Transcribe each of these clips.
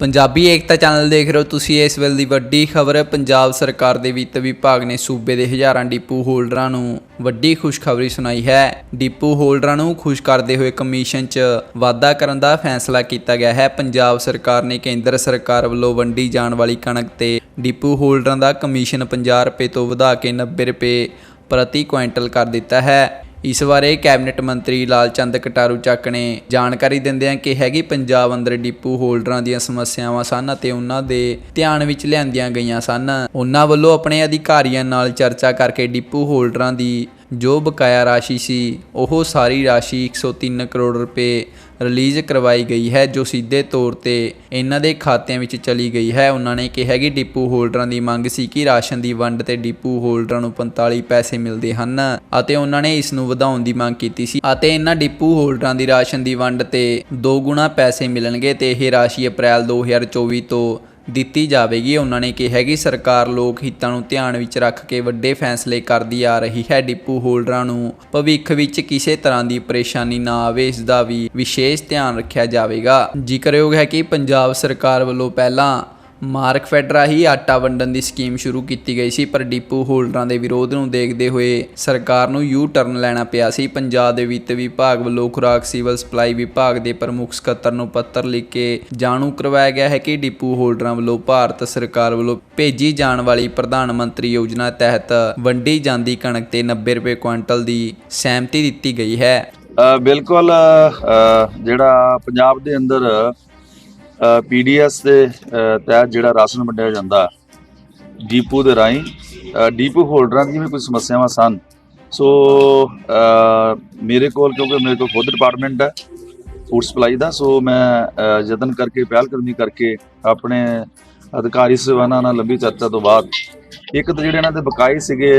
ਪੰਜਾਬੀ ਏਕਤਾ channel ਦੇਖ ਰਹੇ ਹੋ ਤੁਸੀਂ, ਇਸ ਵੇਲੇ ਦੀ ਵੱਡੀ ਖਬਰ, ਪੰਜਾਬ ਸਰਕਾਰ ਦੇ ਵਿੱਤ ਵਿਭਾਗ ਨੇ ਸੂਬੇ ਦੇ ਹਜ਼ਾਰਾਂ ਡਿਪੂ ਹੋਲਡਰਾਂ ਨੂੰ ਵੱਡੀ ਖੁਸ਼ਖਬਰੀ ਸੁਣਾਈ ਹੈ। ਡਿਪੂ ਹੋਲਡਰਾਂ ਨੂੰ ਖੁਸ਼ ਕਰਦੇ ਹੋਏ ਕਮਿਸ਼ਨ 'ਚ ਵਾਧਾ ਕਰਨ ਦਾ ਫੈਸਲਾ ਕੀਤਾ ਗਿਆ ਹੈ। ਪੰਜਾਬ ਸਰਕਾਰ ਨੇ ਕੇਂਦਰ ਸਰਕਾਰ ਵੱਲੋਂ ਵੰਡੀ ਜਾਣ ਵਾਲੀ ਕਣਕ ਤੇ ਡਿਪੂ ਹੋਲਡਰਾਂ ਦਾ ਕਮਿਸ਼ਨ 50 ਰੁਪਏ ਤੋਂ ਵਧਾ ਕੇ 90 ਰੁਪਏ ਪ੍ਰਤੀ ਕੁਇੰਟਲ ਕਰ ਦਿੱਤਾ ਹੈ। ਇਸ ਬਾਰੇ ਕੈਬਨਿਟ ਮੰਤਰੀ ਲਾਲਚੰਦ ਕਟਾਰੂ ਚੱਕ ਨੇ ਜਾਣਕਾਰੀ ਦਿੰਦਿਆਂ ਕਿ ਹੈਗੀ ਪੰਜਾਬ ਅੰਦਰ ਡਿਪੂ ਹੋਲਡਰਾਂ ਦੀਆਂ ਸਮੱਸਿਆਵਾਂ ਸਨ ਅਤੇ ਉਹਨਾਂ ਦੇ ਧਿਆਨ ਵਿੱਚ ਲਿਆਂਦੀਆਂ ਗਈਆਂ ਸਨ। ਉਹਨਾਂ ਵੱਲੋਂ ਆਪਣੇ ਅਧਿਕਾਰੀਆਂ ਨਾਲ ਚਰਚਾ ਕਰਕੇ ਡਿਪੂ ਹੋਲਡਰਾਂ ਦੀ ਜੋ ਬਕਾਇਆ ਰਾਸ਼ੀ ਸੀ, ਉਹ ਸਾਰੀ ਰਾਸ਼ੀ 103 ਕਰੋੜ ਰੁਪਏ ਰਿਲੀਜ਼ ਕਰਵਾਈ ਗਈ ਹੈ, ਜੋ ਸਿੱਧੇ ਤੌਰ ਤੇ ਇਹਨਾਂ ਦੇ ਖਾਤਿਆਂ ਵਿੱਚ ਚਲੀ ਗਈ ਹੈ। ਉਹਨਾਂ ਨੇ ਕਿਹਾ ਕਿ ਡਿਪੂ ਹੋਲਡਰਾਂ ਦੀ ਮੰਗ ਸੀ ਕਿ ਰਾਸ਼ਨ ਦੀ ਵੰਡ ਤੇ ਡਿਪੂ ਹੋਲਡਰਾਂ ਨੂੰ 45 ਪੈਸੇ ਮਿਲਦੇ ਹਨ ਅਤੇ ਉਹਨਾਂ ਨੇ ਇਸ ਨੂੰ ਵਧਾਉਣ ਦੀ ਮੰਗ ਕੀਤੀ ਸੀ ਅਤੇ ਇਹਨਾਂ ਡਿਪੂ ਹੋਲਡਰਾਂ ਦੀ ਰਾਸ਼ਨ ਦੀ ਵੰਡ ਤੇ ਦੋ ਗੁਣਾ ਪੈਸੇ ਮਿਲਣਗੇ ਤੇ ਇਹ ਰਾਸ਼ੀ ਅਪ੍ਰੈਲ 2024 ਤੋਂ ਦਿੱਤੀ ਜਾਵੇਗੀ। ਉਹਨਾਂ ਨੇ ਕਿਹਾ ਕਿ ਸਰਕਾਰ ਲੋਕ ਹਿੱਤਾਂ ਨੂੰ ਧਿਆਨ ਵਿੱਚ ਰੱਖ ਕੇ ਵੱਡੇ ਫੈਸਲੇ ਕਰਦੀ ਆ ਰਹੀ ਹੈ। ਡਿਪੂ ਹੋਲਡਰਾਂ ਨੂੰ ਭਵਿੱਖ ਵਿੱਚ ਕਿਸੇ ਤਰ੍ਹਾਂ ਦੀ ਪਰੇਸ਼ਾਨੀ ਨਾ ਆਵੇ, ਇਸ ਦਾ ਵੀ ਵਿਸ਼ੇਸ਼ ਧਿਆਨ ਰੱਖਿਆ ਜਾਵੇਗਾ। ਜ਼ਿਕਰਯੋਗ ਹੈ ਕਿ ਪੰਜਾਬ ਸਰਕਾਰ ਵੱਲੋਂ ਪਹਿਲਾਂ ਮਾਰਕ ਫੈਡ ਰਾਹੀਂ ਆਟਾ ਵੰਡਣ ਦੀ ਸਕੀਮ ਸ਼ੁਰੂ ਕੀਤੀ ਗਈ ਸੀ, ਪਰ ਡਿਪੂ ਹੋਲਡਰਾਂ ਦੇ ਵਿਰੋਧ ਨੂੰ ਦੇਖਦੇ ਹੋਏ ਸਰਕਾਰ ਨੂੰ ਯੂ ਟਰਨ ਲੈਣਾ ਪਿਆ ਸੀ। ਪੰਜਾਬ ਦੇ ਵਿੱਤ ਵਿਭਾਗ ਵੱਲੋਂ ਖੁਰਾਕ, ਸਿਵਲ ਸਪਲਾਈ ਵਿਭਾਗ ਦੇ ਪ੍ਰਮੁੱਖ ਸਕੱਤਰ ਨੂੰ ਪੱਤਰ ਲਿਖ ਕੇ ਜਾਣੂ ਕਰਵਾਇਆ ਗਿਆ ਹੈ ਕਿ ਡਿਪੂ ਹੋਲਡਰਾਂ ਵੱਲੋਂ ਭਾਰਤ ਸਰਕਾਰ ਵੱਲੋਂ ਭੇਜੀ ਜਾਣ ਵਾਲੀ ਪ੍ਰਧਾਨ ਮੰਤਰੀ ਯੋਜਨਾ ਤਹਿਤ ਵੰਡੀ ਜਾਂਦੀ ਕਣਕ ਤੇ 90 ਰੁਪਏ ਕੁਇੰਟਲ ਦੀ ਸਹਿਮਤੀ ਦਿੱਤੀ ਗਈ ਹੈ। ਬਿਲਕੁਲ ਜਿਹੜਾ ਪੰਜਾਬ ਦੇ ਅੰਦਰ ਪੀਡੀਐਸ ਦੇ ਤਹਿਤ ਜਿਹੜਾ ਰਾਸ਼ਨ ਵੰਡਿਆ ਜਾਂਦਾ ਡੀਪੂ ਦੇ ਅ, ਡੀਪੂ ਹੋਲਡਰਾਂ ਦੀਆਂ ਵੀ ਕੁਝ ਸਮੱਸਿਆਵਾਂ ਸਨ। ਸੋ ਮੇਰੇ ਕੋਲ ਕਿਉਂਕਿ ਮੇਰੇ ਕੋਲ ਖੁਦ ਡਿਪਾਰਟਮੈਂਟ ਹੈ ਫੂਡ ਸਪਲਾਈ ਦਾ ਸੋ ਮੈਂ ਯਤਨ ਕਰਕੇ ਪਹਿਲ ਕਰਨੀ ਕਰਕੇ ਆਪਣੇ ਅਧਿਕਾਰੀ ਸੇਵਾਨਾਂ ਨਾਲ ਲੰਬੀ ਚਰਚਾ ਤੋਂ ਬਾਅਦ ਇੱਕ ਤਾਂ ਜਿਹੜੇ ਇਹਨਾਂ ਦੇ ਬਕਾਏ ਸੀਗੇ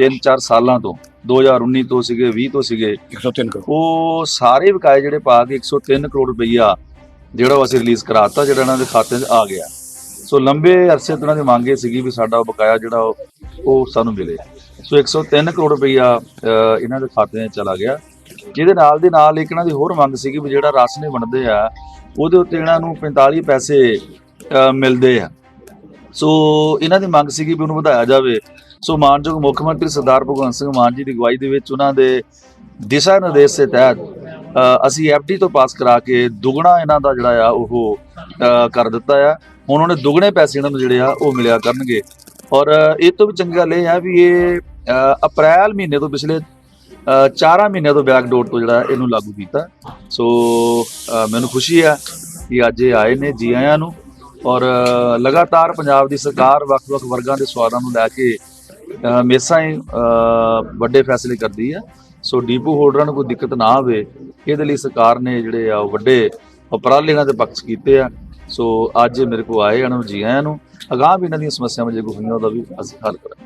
3-4 ਸਾਲਾਂ ਤੋਂ 2019 ਤੋਂ ਸੀਗੇ 20 ਤੋਂ ਸੀਗੇ 103 ਕਰੋੜ। ਉਹ ਸਾਰੇ ਬਕਾਏ ਜਿਹੜੇ ਪਾ ਕੇ 103 ਕਰੋੜ ਰੁਪਈਆ ਜਿਹੜਾ ਉਹ ਅਸੀਂ ਰਿਲੀਜ਼ ਕਰਾਤਾ, ਜਿਹੜਾ ਇਹਨਾਂ ਦੇ ਖਾਤੇ 'ਚ ਆ ਗਿਆ। ਸੋ ਲੰਬੇ ਅਰਸੇ ਤੋਂ ਇਹਨਾਂ ਦੀ ਮੰਗੇ ਸੀਗੀ ਵੀ ਸਾਡਾ ਉਹ ਬਕਾਇਆ ਜਿਹੜਾ ਉਹ ਉਹ ਸਾਨੂੰ ਮਿਲੇ। ਸੋ 103 ਕਰੋੜ ਰੁਪਈਆ ਇਹਨਾਂ ਦੇ ਖਾਤੇ 'ਚ ਚਲਾ ਗਿਆ। ਜਿਹਦੇ ਨਾਲ ਦੀ ਨਾਲ ਇੱਕ ਇਹਨਾਂ ਦੀ ਹੋਰ ਮੰਗ ਸੀਗੀ ਵੀ ਜਿਹੜਾ ਰਾਸ਼ਨ ਇਹ ਵੰਡਦੇ ਆ, ਉਹਦੇ ਉੱਤੇ ਇਹਨਾਂ ਨੂੰ 45 ਪੈਸੇ ਮਿਲਦੇ ਆ। ਸੋ ਇਹਨਾਂ ਦੀ ਮੰਗ ਸੀਗੀ ਵੀ ਉਹਨੂੰ ਵਧਾਇਆ ਜਾਵੇ। ਸੋ ਮਾਨਯੋਗ ਮੁੱਖ ਮੰਤਰੀ ਸਰਦਾਰ ਭਗਵੰਤ ਸਿੰਘ ਮਾਨ ਜੀ ਦੀ ਅਗਵਾਈ ਦੇ ਵਿੱਚ ਉਹਨਾਂ ਦੇ ਦਿਸ਼ਾ ਨਿਰਦੇਸ਼ ਦੇ ਤਹਿਤ ਅਸੀਂ ਐਫਡੀ ਤੋਂ ਪਾਸ ਕਰਾ ਕੇ ਦੁੱਗਣਾ ਇਹਨਾਂ ਦਾ ਜਿਹੜਾ ਆ ਉਹ ਕਰ ਦਿੱਤਾ ਆ। ਹੁਣ ਉਹਨੇ ਦੁੱਗਣੇ ਪੈਸੇ ਇਹਨਾਂ ਨੂੰ ਜਿਹੜੇ ਆ ਉਹ ਮਿਲਿਆ ਕਰਨਗੇ। ਔਰ ਇਹ ਤੋਂ ਵੀ ਚੰਗੀ ਗੱਲ ਇਹ ਹੈ ਵੀ ਇਹ ਅਪ੍ਰੈਲ ਮਹੀਨੇ ਤੋਂ ਪਿਛਲੇ 4 ਮਹੀਨਿਆਂ ਤੋਂ ਬੈਕਡੋਰ ਤੋਂ ਜਿਹੜਾ ਇਹਨੂੰ ਲਾਗੂ ਕੀਤਾ। ਸੋ ਮੈਨੂੰ ਖੁਸ਼ੀ ਹੈ ਕਿ ਅੱਜ ਇਹ ਆਏ ਨੇ, ਜੀ ਆਇਆਂ ਨੂੰ। ਔਰ ਲਗਾਤਾਰ ਪੰਜਾਬ ਦੀ ਸਰਕਾਰ ਵੱਖ-ਵੱਖ ਵਰਗਾਂ ਦੇ ਸਵਾਲਾਂ ਨੂੰ ਲੈ ਕੇ ਹਮੇਸ਼ਾ ਹੀ ਵੱਡੇ ਫੈਸਲੇ ਕਰਦੀ ਆ। ਸੋ ਡੀਪੂ ਹੋਲਡਰਾਂ ਨੂੰ ਕੋਈ ਦਿੱਕਤ ਨਾ ਆਵੇ, ਇਹਦੇ ਲਈ ਸਰਕਾਰ ਨੇ ਜਿਹੜੇ ਆ ਉਹ ਵੱਡੇ ਉਪਰਾਲੇ ਇਹਨਾਂ ਦੇ ਪੱਖ 'ਚ ਕੀਤੇ ਆ। ਸੋ ਅੱਜ ਮੇਰੇ ਕੋਲ ਆਏ ਇਹਨਾਂ ਨੂੰ ਜੀ ਆਇਆਂ ਨੂੰ। ਅਗਾਂਹ ਵੀ ਇਹਨਾਂ ਦੀਆਂ ਸਮੱਸਿਆਵਾਂ ਜੇ ਕੋਈ ਹੋਈਆਂ ਉਹਦਾ ਵੀ ਅਸੀਂ ਹੱਲ ਕਰਾਂਗੇ।